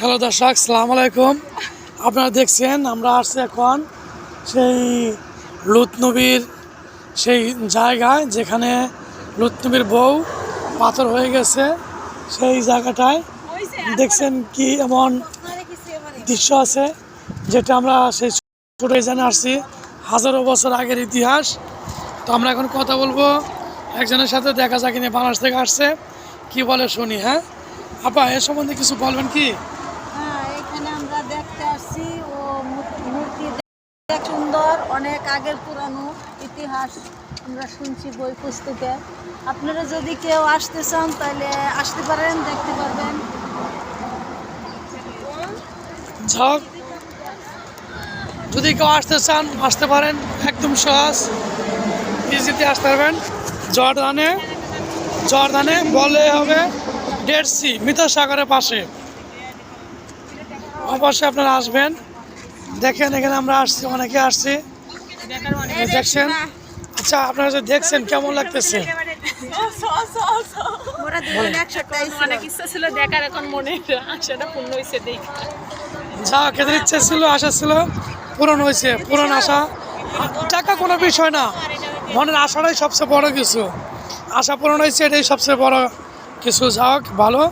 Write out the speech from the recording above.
Hello দর্শক, সালাম আলাইকুম। আপনারা দেখছেন, আমরা আসছি এখন সেই লুতনবীর সেই জায়গায় যেখানে লুতনবীর বউ পাথর হয়ে গেছে সেই জায়গাটায়। দেখছেন কি এমন দৃশ্য আছে যেটা আমরা সেই ছোটো জানে আসছি, হাজারো বছর আগের ইতিহাস। তো আমরা এখন কথা বলব একজনের সাথে, দেখা যাক নিয়ে বাংলাদেশ থেকে আসছে, কি বলে শুনি হ্যাঁ? আপা, এ সম্বন্ধে কিছু বলবেন কি? এখানে আমরা দেখতে আসছি, ও মূর- মূর্তি সুন্দর, অনেক আগের পুরানো ইতিহাস আমরা শুনছি বই পুস্তকে। আপনারা যদি কেউ আসতে চান, তাহলে আসতে পারেন, দেখতে পারবেন। ঝক যদি কেউ আসতে চান, আসতে পারেন, একদম সহজ ইজিতে আসতে পারবেন। জর্দানে জর্দানে বলে হবে ডেড সি মৃত সাগরের পাশে। অবশ্যই আপনারা আসবেন। দেখেন এখানে আমরা আসছি অনেকে আসছি। দেখছেন? আচ্ছা আপনারা যে দেখছেন কেমন লাগতেছে? মনে যা খেতে ইচ্ছে ছিল আশা ছিল পূরণ হয়েছে পূরণ আশা। টাকা কোনো বিষয় না। মনের আশাটাই সবচেয়ে বড় কিছু। আশা পূরণ হয়েছে এটাই সবচেয়ে বড় কিছু। যাক ভালো।